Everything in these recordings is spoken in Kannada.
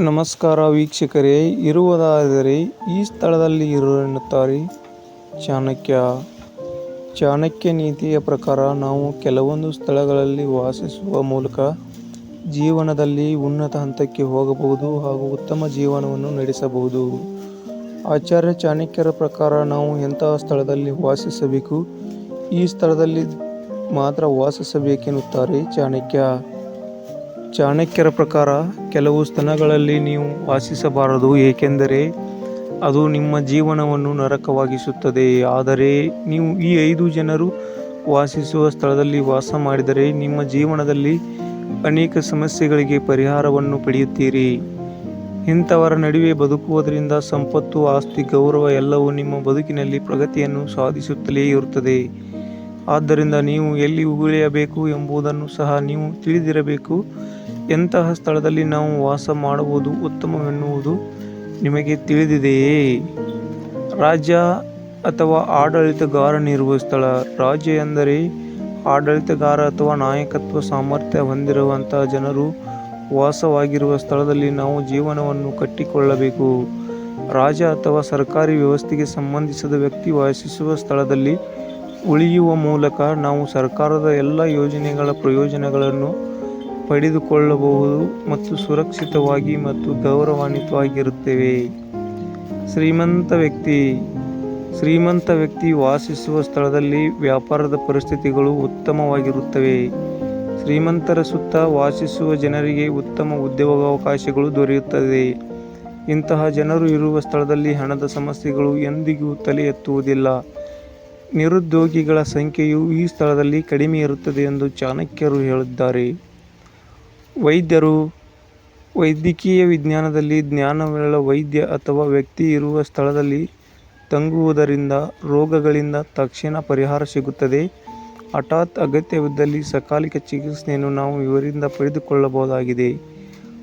ನಮಸ್ಕಾರ ವೀಕ್ಷಕರೇ, ಇರುವುದಾದರೆ ಈ ಸ್ಥಳದಲ್ಲಿ ಇರು ಎನ್ನುತ್ತಾರೆ ಚಾಣಕ್ಯ. ಚಾಣಕ್ಯ ನೀತಿಯ ಪ್ರಕಾರ ನಾವು ಕೆಲವೊಂದು ಸ್ಥಳಗಳಲ್ಲಿ ವಾಸಿಸುವ ಮೂಲಕ ಜೀವನದಲ್ಲಿ ಉನ್ನತ ಹಂತಕ್ಕೆ ಹೋಗಬಹುದು ಹಾಗೂ ಉತ್ತಮ ಜೀವನವನ್ನು ನಡೆಸಬಹುದು. ಆಚಾರ್ಯ ಚಾಣಕ್ಯರ ಪ್ರಕಾರ ನಾವು ಎಂತಹ ಸ್ಥಳದಲ್ಲಿ ವಾಸಿಸಬೇಕು? ಈ ಸ್ಥಳದಲ್ಲಿ ಮಾತ್ರ ವಾಸಿಸಬೇಕೆನ್ನುತ್ತಾರೆ ಚಾಣಕ್ಯ. ಚಾಣಕ್ಯರ ಪ್ರಕಾರ ಕೆಲವು ಸ್ಥಳಗಳಲ್ಲಿ ನೀವು ವಾಸಿಸಬಾರದು, ಏಕೆಂದರೆ ಅದು ನಿಮ್ಮ ಜೀವನವನ್ನು ನರಕವಾಗಿಸುತ್ತದೆ. ಆದರೆ ನೀವು ಈ ಐದು ಜನರು ವಾಸಿಸುವ ಸ್ಥಳದಲ್ಲಿ ವಾಸ ಮಾಡಿದರೆ ನಿಮ್ಮ ಜೀವನದಲ್ಲಿ ಅನೇಕ ಸಮಸ್ಯೆಗಳಿಗೆ ಪರಿಹಾರವನ್ನು ಪಡೆಯುತ್ತೀರಿ. ಇಂಥವರ ನಡುವೆ ಬದುಕುವುದರಿಂದ ಸಂಪತ್ತು, ಆಸ್ತಿ, ಗೌರವ ಎಲ್ಲವೂ ನಿಮ್ಮ ಬದುಕಿನಲ್ಲಿ ಪ್ರಗತಿಯನ್ನು ಸಾಧಿಸುತ್ತಲೇ ಇರುತ್ತದೆ. ಆದ್ದರಿಂದ ನೀವು ಎಲ್ಲಿ ಉಗುಳಿಯಬೇಕು ಎಂಬುದನ್ನು ಸಹ ನೀವು ತಿಳಿದಿರಬೇಕು. ಎಂತಹ ಸ್ಥಳದಲ್ಲಿ ನಾವು ವಾಸ ಮಾಡುವುದು ಉತ್ತಮವೆನ್ನುವುದು ನಿಮಗೆ ತಿಳಿದಿದೆಯೇ? ರಾಜ್ಯ ಅಥವಾ ಆಡಳಿತಗಾರನಿರುವ ಸ್ಥಳ ರಾಜ್ಯ ಎಂದರೆ ಆಡಳಿತಗಾರ ಅಥವಾ ನಾಯಕತ್ವ ಸಾಮರ್ಥ್ಯ ಹೊಂದಿರುವಂತಹ ಜನರು ವಾಸವಾಗಿರುವ ಸ್ಥಳದಲ್ಲಿ ನಾವು ಜೀವನವನ್ನು ಕಟ್ಟಿಕೊಳ್ಳಬೇಕು. ರಾಜ ಅಥವಾ ಸರ್ಕಾರಿ ವ್ಯವಸ್ಥೆಗೆ ಸಂಬಂಧಿಸಿದ ವ್ಯಕ್ತಿ ವಾಸಿಸುವ ಸ್ಥಳದಲ್ಲಿ ಉಳಿಯುವ ಮೂಲಕ ನಾವು ಸರ್ಕಾರದ ಎಲ್ಲ ಯೋಜನೆಗಳ ಪ್ರಯೋಜನಗಳನ್ನು ಪಡೆದುಕೊಳ್ಳಬಹುದು ಮತ್ತು ಸುರಕ್ಷಿತವಾಗಿ ಮತ್ತು ಗೌರವಾನ್ವಿತವಾಗಿರುತ್ತೇವೆ. ಶ್ರೀಮಂತ ವ್ಯಕ್ತಿ ಶ್ರೀಮಂತ ವ್ಯಕ್ತಿ ವಾಸಿಸುವ ಸ್ಥಳದಲ್ಲಿ ವ್ಯಾಪಾರದ ಪರಿಸ್ಥಿತಿಗಳು ಉತ್ತಮವಾಗಿರುತ್ತವೆ. ಶ್ರೀಮಂತರ ಸುತ್ತ ವಾಸಿಸುವ ಜನರಿಗೆ ಉತ್ತಮ ಉದ್ಯೋಗಾವಕಾಶಗಳು ದೊರೆಯುತ್ತದೆ. ಇಂತಹ ಜನರು ಇರುವ ಸ್ಥಳದಲ್ಲಿ ಹಣದ ಸಮಸ್ಯೆಗಳು ಎಂದಿಗೂ ತಲೆ ಎತ್ತುವುದಿಲ್ಲ ನಿರುದ್ಯೋಗಿಗಳ ಸಂಖ್ಯೆಯು ಈ ಸ್ಥಳದಲ್ಲಿ ಕಡಿಮೆ ಇರುತ್ತದೆ ಎಂದು ಚಾಣಕ್ಯರು ಹೇಳಿದ್ದಾರೆ. ವೈದ್ಯರು ವೈದ್ಯಕೀಯ ವಿಜ್ಞಾನದಲ್ಲಿ ಜ್ಞಾನವುಳ್ಳ ವೈದ್ಯ ಅಥವಾ ವ್ಯಕ್ತಿ ಇರುವ ಸ್ಥಳದಲ್ಲಿ ತಂಗುವುದರಿಂದ ರೋಗಗಳಿಂದ ತಕ್ಷಣ ಪರಿಹಾರ ಸಿಗುತ್ತದೆ. ಹಠಾತ್ ಅಗತ್ಯವಿದ್ದಲ್ಲಿ ಸಕಾಲಿಕ ಚಿಕಿತ್ಸೆಯನ್ನು ನಾವು ಇವರಿಂದ ಪಡೆದುಕೊಳ್ಳಬಹುದಾಗಿದೆ.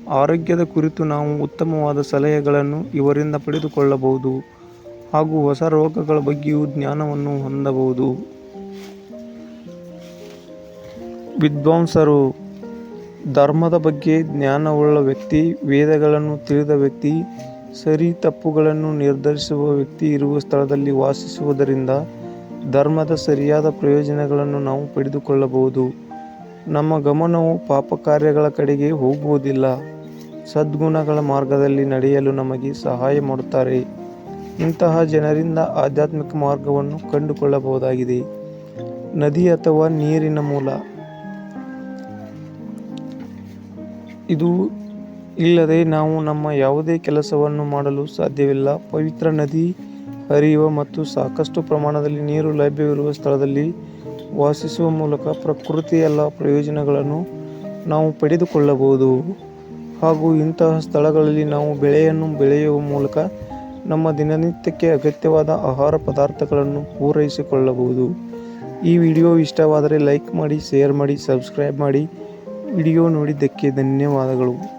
ಆರೋಗ್ಯದ ಕುರಿತು ನಾವು ಉತ್ತಮವಾದ ಸಲಹೆಗಳನ್ನು ಇವರಿಂದ ಪಡೆದುಕೊಳ್ಳಬಹುದು. ಹಾಗೂ ಹೊಸ ರೋಗಗಳ ಬಗ್ಗೆಯೂ ಜ್ಞಾನವನ್ನು ಹೊಂದಬಹುದು. ವಿದ್ವಾಂಸರು ಧರ್ಮದ ಬಗ್ಗೆ ಜ್ಞಾನವುಳ್ಳ ವ್ಯಕ್ತಿ, ವೇದಗಳನ್ನು ತಿಳಿದ ವ್ಯಕ್ತಿ, ಸರಿ ತಪ್ಪುಗಳನ್ನು ನಿರ್ಧರಿಸುವ ವ್ಯಕ್ತಿ ಇರುವ ಸ್ಥಳದಲ್ಲಿ ವಾಸಿಸುವುದರಿಂದ ಧರ್ಮದ ಸರಿಯಾದ ಪ್ರಯೋಜನಗಳನ್ನು ನಾವು ಪಡೆದುಕೊಳ್ಳಬಹುದು. ನಮ್ಮ ಗಮನವು ಪಾಪ ಕಾರ್ಯಗಳ ಕಡೆಗೆ ಹೋಗುವುದಿಲ್ಲ. ಸದ್ಗುಣಗಳ ಮಾರ್ಗದಲ್ಲಿ ನಡೆಯಲು ನಮಗೆ ಸಹಾಯ ಮಾಡುತ್ತಾರೆ. ಇಂತಹ ಜನರಿಂದ ಆಧ್ಯಾತ್ಮಿಕ ಮಾರ್ಗವನ್ನು ಕಂಡುಕೊಳ್ಳಬಹುದಾಗಿದೆ. ನದಿ ಅಥವಾ ನೀರಿನ ಮೂಲ. ಇದು ಇಲ್ಲದೆ ನಾವು ನಮ್ಮ ಯಾವುದೇ ಕೆಲಸವನ್ನು ಮಾಡಲು ಸಾಧ್ಯವಿಲ್ಲ. ಪವಿತ್ರ ನದಿ ಹರಿಯುವ ಮತ್ತು ಸಾಕಷ್ಟು ಪ್ರಮಾಣದಲ್ಲಿ ನೀರು ಲಭ್ಯವಿರುವ ಸ್ಥಳದಲ್ಲಿ ವಾಸಿಸುವ ಮೂಲಕ ಪ್ರಕೃತಿಯ ಎಲ್ಲ ಪ್ರಯೋಜನಗಳನ್ನು ನಾವು ಪಡೆದುಕೊಳ್ಳಬಹುದು. ಹಾಗೂ ಇಂತಹ ಸ್ಥಳಗಳಲ್ಲಿ ನಾವು ಬೆಳೆಯನ್ನು ಬೆಳೆಯುವ ಮೂಲಕ ನಮ್ಮ ದಿನನಿತ್ಯಕ್ಕೆ ಅಗತ್ಯವಾದ ಆಹಾರ ಪದಾರ್ಥಗಳನ್ನು ಪೂರೈಸಿಕೊಳ್ಳಬಹುದು. ಈ ವಿಡಿಯೋ ಇಷ್ಟವಾದರೆ ಲೈಕ್ ಮಾಡಿ, ಶೇರ್ ಮಾಡಿ, ಸಬ್ಸ್ಕ್ರೈಬ್ ಮಾಡಿ. ವಿಡಿಯೋ ನೋಡಿದ್ದಕ್ಕೆ ಧನ್ಯವಾದಗಳು.